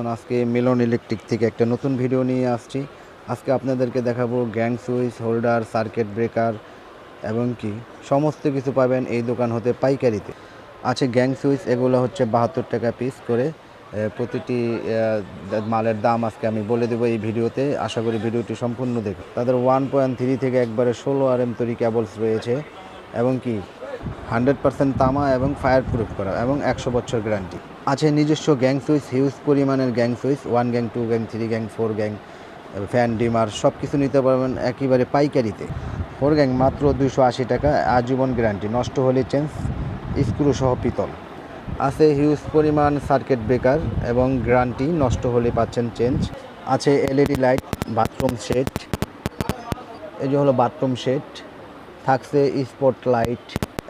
মতন আজকে মিলন ইলেকট্রিক থেকে একটা নতুন ভিডিও নিয়ে আসছি। আজকে আপনাদেরকে দেখাবো gang switch, holder, circuit breaker এবং কি? সমস্ত কিছু পাবেন এই দোকান হতে পাইকারিতে। আছে গ্যাং সুইচ, এগুলো হচ্ছে বাহাত্তর টাকা পিস করে। প্রতিটি মালের দাম আজকে আমি বলে দেবো এই ভিডিওতে। আশা করি ভিডিওটি সম্পূর্ণ দেখো তাদের ওয়ান পয়েন্ট থ্রি থেকে একবারে ষোলো আর এম তৈরি ক্যাবলস রয়েছে। এবং কি? হান্ড্রেড পার্সেন্ট তামা এবং ফায়ার প্রুফ করা এবং একশো বছর গ্যারান্টি আছে নিজস্ব গ্যাং সুইচ হিউজ পরিমাণের gang switch one gang two gang three gang four gang fan dimmer সব কিছু নিতে পারবেন একেবারে পাইকারিতে। ফোর গ্যাং মাত্র দুশো আশি টাকা, আজীবন গ্যারান্টি নষ্ট হলে চেঞ্জ স্ক্রু সহ পিতল। আছে হিউজ পরিমাণ সার্কিট ব্রেকার এবং গ্যারান্টি নষ্ট হলে পাচ্ছেন চেঞ্জ আছে এলইডি লাইট বাথরুম সেট এই যে হলো বাথরুম সেট থাকছে স্পট লাইট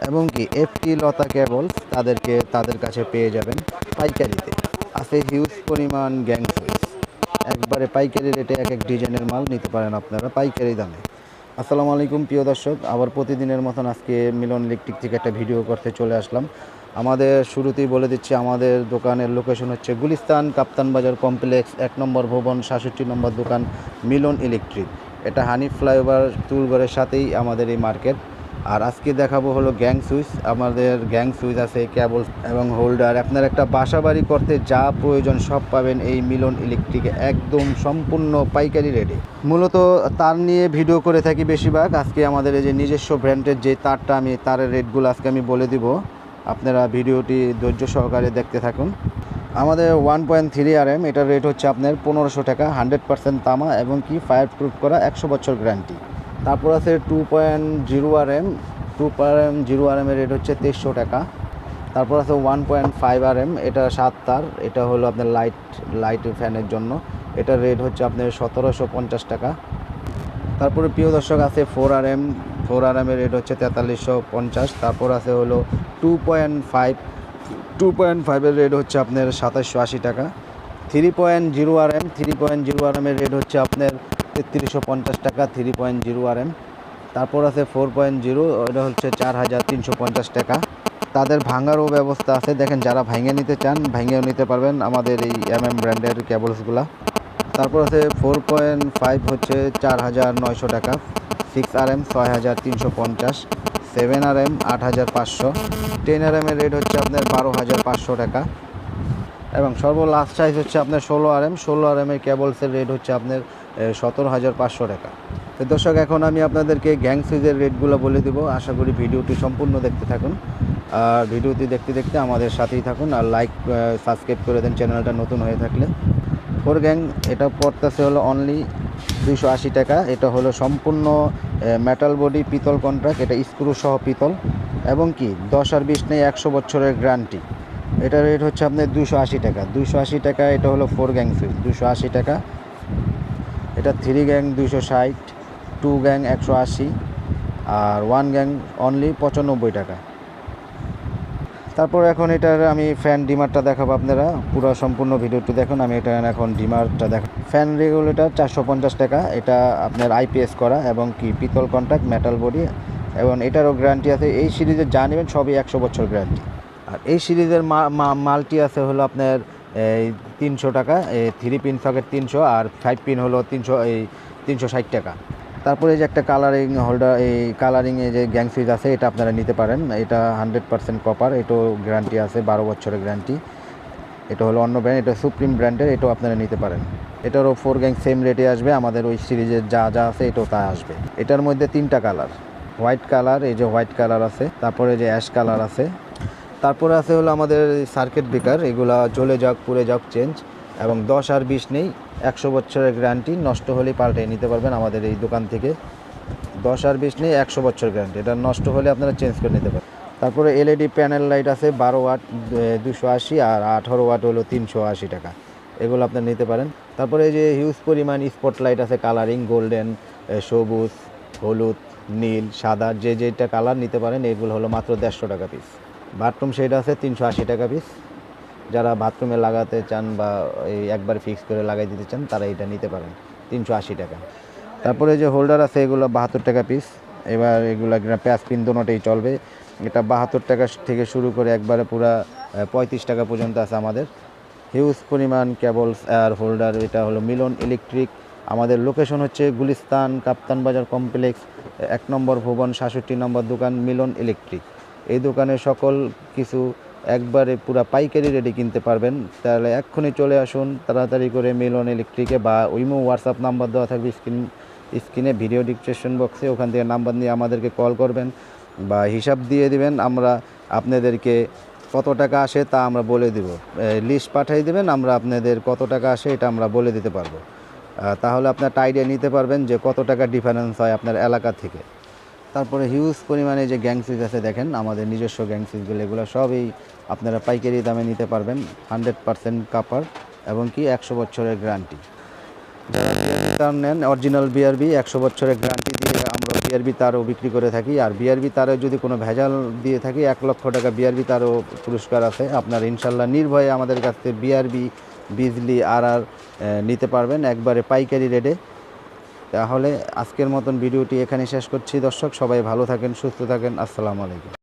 এবং কি এফটি লতা কেবলস তাদেরকে, তাদের কাছে পেয়ে যাবেন পাইকারিতে। আছে হিউজ পরিমাণ গ্যাং সুইচ একবারে পাইকারি রেটে এক এক ডিজাইনের মাল নিতে পারেন আপনারা পাইকারি দামে। আসসালামু আলাইকুম, প্রিয় দর্শক। আবার প্রতিদিনের মতন আজকে মিলন ইলেকট্রিক থেকে একটা ভিডিও করতে চলে আসলাম। আমাদের শুরুতেই বলে দিচ্ছি, আমাদের দোকানের লোকেশন হচ্ছে গুলিস্তান কাপ্তান বাজার কমপ্লেক্স এক নম্বর ভবন, সাতষট্টি নম্বর দোকান, মিলন ইলেকট্রিক। এটা হানিফ ফ্লাইওভার, তুলগড়ের সাথেই আমাদের এই মার্কেট। আর আজকে দেখাবো হলো গ্যাং সুইচ, আমাদের গ্যাং সুইচ আছে ক্যাবল এবং হোল্ডার। আপনার একটা বাসা বাড়ি করতে যা প্রয়োজন সব পাবেন এই মিলন ইলেকট্রিকে, একদম সম্পূর্ণ পাইকারি রেটে মূলত তার নিয়ে ভিডিও করে থাকি বেশিরভাগ। আজকে আমাদের এই যে নিজস্ব ব্র্যান্ডের যে তারটা আমি, তারের রেটগুলো আজকে আমি বলে দিব। আপনারা ভিডিওটি ধৈর্য সহকারে দেখতে থাকুন। আমাদের one point three R M এটার রেট হচ্ছে আপনার পনেরোশো টাকা, হান্ড্রেড পার্সেন্ট তামা এবং কি ফায়ার প্রুফ করা একশো বছর গ্যারান্টি তারপর আছে two point zero R M two point zero R এমের rate হচ্ছে তেইশশো টাকা। তারপর আছে one point five R M এটা সাত তার, এটা হলো আপনার লাইট লাইট ফ্যানের জন্য। এটার রেট হচ্ছে আপনার সতেরোশো পঞ্চাশ টাকা। তারপরে প্রিয় দর্শক, আছে four R M four R এমের rate হচ্ছে তেতাল্লিশশো পঞ্চাশ। তারপর আছে হলো two point five two point ফাইভের রেট হচ্ছে আপনার সাতাশশো আশি টাকা। Three point zero R M three point zero R এমের rate হচ্ছে আপনার তেত্রিশশো পঞ্চাশ টাকা, three point zero R M তারপর আছে ফোর পয়েন্ট জিরো, ওটা হচ্ছে চার হাজার তিনশো পঞ্চাশ টাকা। তাদের ভাঙারও ব্যবস্থা আছে। দেখেন, যারা ভাঙে নিতে চান, ভাঙেও নিতে পারবেন আমাদের এই এম এম ব্র্যান্ডের কেবলসগুলা। তারপর আছে ফোর পয়েন্ট ফাইভ হচ্ছে চার হাজার নয়শো টাকা, সিক্স আর এম ছয় হাজার তিনশো পঞ্চাশ, সেভেন আর এম আট হাজার পাঁচশো, টেন আর এমের রেট হচ্ছে আপনার বারো হাজার পাঁচশো টাকা। এবং সর্ব লাস্ট সাইজ হচ্ছে আপনার ষোলো আর এম ষোলো আর এমের কেবলসের রেট হচ্ছে আপনার সতেরো হাজার পাঁচশো টাকা। তো দর্শক, এখন আমি আপনাদেরকে গ্যাং সুইজের রেটগুলো বলে দেবো। আশা করি ভিডিওটি সম্পূর্ণ দেখতে থাকুন। আর ভিডিওটি দেখতে দেখতে আমাদের সাথেই থাকুন আর লাইক সাবস্ক্রাইব করে দেন চ্যানেলটা নতুন হয়ে থাকলে। ফোর গ্যাং, এটা পড়তেছে হলো অনলি দুশো আশি টাকা। এটা হলো সম্পূর্ণ মেটাল বডি পিতল কন্ট্রাক্ট এটা স্ক্রু সহ পিতল। এবং কি, দশ আর বিশ নেই, একশো বছরের গ্যারান্টি এটা রেট হচ্ছে আপনার দুশো আশি টাকা। দুশো আশি টাকা, এটা হলো ফোর গ্যাং সুইচ দুশো আশি টাকা। এটা থ্রি গ্যাং দুশো ষাট টু গ্যাং একশো আশি, আর ওয়ান গ্যাং অনলি পঁচানব্বই টাকা। তারপর এখন এটার আমি ফ্যান ডিমারটা দেখাবো আপনারা। পুরো সম্পূর্ণ ভিডিওটি দেখুন, আমি এটা এখন ডিমারটা দেখ ফ্যান রেগুলেটার চারশো পঞ্চাশ টাকা, এটা আপনার আইপিএস করা এবং কি পিতল কন্ট্যাক্ট মেটাল বডি এবং এটারও গ্যারান্টি আছে। এই সিরিজের যা নেবেন সবই একশো বছর গ্যারান্টি আর এই সিরিজের মালটি আছে হলো আপনার এই তিনশো টাকা এই থ্রি পিন সকেট তিনশো আর ফাইভ পিন হলো তিনশো, এই তিনশো ষাট টাকা। তারপরে যে একটা কালারিং হোল্ডার এই কালারিংয়ে যে গ্যাং সুইচ আছে, এটা আপনারা নিতে পারেন। এটা হান্ড্রেড পার্সেন্ট কপার এটাও গ্যারান্টি আছে, বারো বছরের গ্যারান্টি এটা হলো অন্য ব্র্যান্ড এটা সুপ্রিম ব্র্যান্ডের এটাও আপনারা নিতে পারেন। এটারও ফোর গ্যাং সেম রেটে আসবে, আমাদের ওই সিরিজের যা যা আছে, এটাও তা আসবে। এটার মধ্যে তিনটা কালার হোয়াইট কালার এই যে হোয়াইট কালার আছে, তারপরে যে অ্যাশ কালার আছে। তারপরে আছে হলো আমাদের সার্কিট ব্রেকার এগুলা চলে যাক, পুড়ে যাক চেঞ্জ এবং দশ আর বিশ নেই, একশো বছরের গ্যারান্টি নষ্ট হলেই পাল্টে নিতে পারবেন আমাদের এই দোকান থেকে। দশ আর বিশ নেই, একশো বছর গ্যারান্টি এটা নষ্ট হলে আপনারা চেঞ্জ করে নিতে পারেন। তারপরে এলইডি প্যানেল লাইট আছে, বারো ওয়াট দুশো আশি, আর আঠারো ওয়াট হলো তিনশো আশি টাকা। এগুলো আপনারা নিতে পারেন। তারপরে এই যে হিউজ পরিমাণ স্পট লাইট আছে কালারিং গোল্ডেন সবুজ, হলুদ, নীল, সাদা, যে যেটা কালার নিতে পারেন, এগুলো হলো মাত্র দেড়শো টাকা পিস বাথরুম শেড আছে, তিনশো আশি টাকা পিস যারা বাথরুমে লাগাতে চান বা এই একবার ফিক্স করে লাগাই দিতে চান, তারা এটা নিতে পারেন, তিনশো আশি টাকা। তারপরে যে হোল্ডার আছে, এগুলো বাহাত্তর টাকা পিস এবার এগুলো প্যাঁচ পিন দোনোটাই চলবে। এটা বাহাত্তর টাকা থেকে শুরু করে একবারে পুরা পঁয়ত্রিশ টাকা পর্যন্ত আছে আমাদের। হিউজ পরিমাণ কেবলস এয়ার হোল্ডার এটা হলো মিলন ইলেকট্রিক আমাদের লোকেশন হচ্ছে গুলিস্তান কাপ্তান বাজার কমপ্লেক্স এক নম্বর ভুবন, সাতষট্টি নম্বর দোকান, মিলন ইলেকট্রিক এই দোকানে সকল কিছু একবারে পুরা পাইকারি রেডি কিনতে পারবেন। তাহলে এক্ষুনি চলে আসুন, তাড়াতাড়ি করে মিলন ইলেকট্রিকে বা উইমো হোয়াটসঅ্যাপ নাম্বার দেওয়া থাকবে স্ক্রিন, স্ক্রিনে ভিডিও ডিসক্রিপশন বক্সে, ওখান থেকে নাম্বার নিয়ে আমাদেরকে কল করবেন বা হিসাব দিয়ে দিবেন, আমরা আপনাদেরকে কত টাকা আসে তা আমরা বলে দিব। লিস্ট পাঠিয়ে দিবেন, আমরা আপনাদের কত টাকা আসে এটা আমরা বলে দিতে পারব। তাহলে আপনার আইডিয়া নিতে পারবেন যে কত টাকা ডিফারেন্স হয় আপনার এলাকা থেকে। তারপরে হিউজ পরিমাণে যে গ্যাং আছে দেখেন, আমাদের নিজস্ব গ্যাং এগুলো সবই আপনারা পাইকারি দামে নিতে পারবেন হান্ড্রেড পারসেন্ট কাপার এবং কি একশো বছরের গ্যারান্টি তার নেন অরিজিনাল বিআরবি একশো বছরের গ্যারান্টি দিয়ে আমরা বিআরবি তারও বিক্রি করে থাকি, আর বিআরবি তারে যদি কোনো ভেজাল দিয়ে থাকি, এক লক্ষ টাকা বিআরবি তারও পুরস্কার আছে। আপনার ইনশাল্লাহ নির্ভয়ে আমাদের কাছ বিআরবি বিজলি আর আর নিতে পারবেন, একবারে পাইকারি রেটে তাহলে আজকের মতন ভিডিওটি এখানে শেষ করছি। দর্শক, সবাই ভালো থাকেন, সুস্থ থাকেন। আসসালামু আলাইকুম।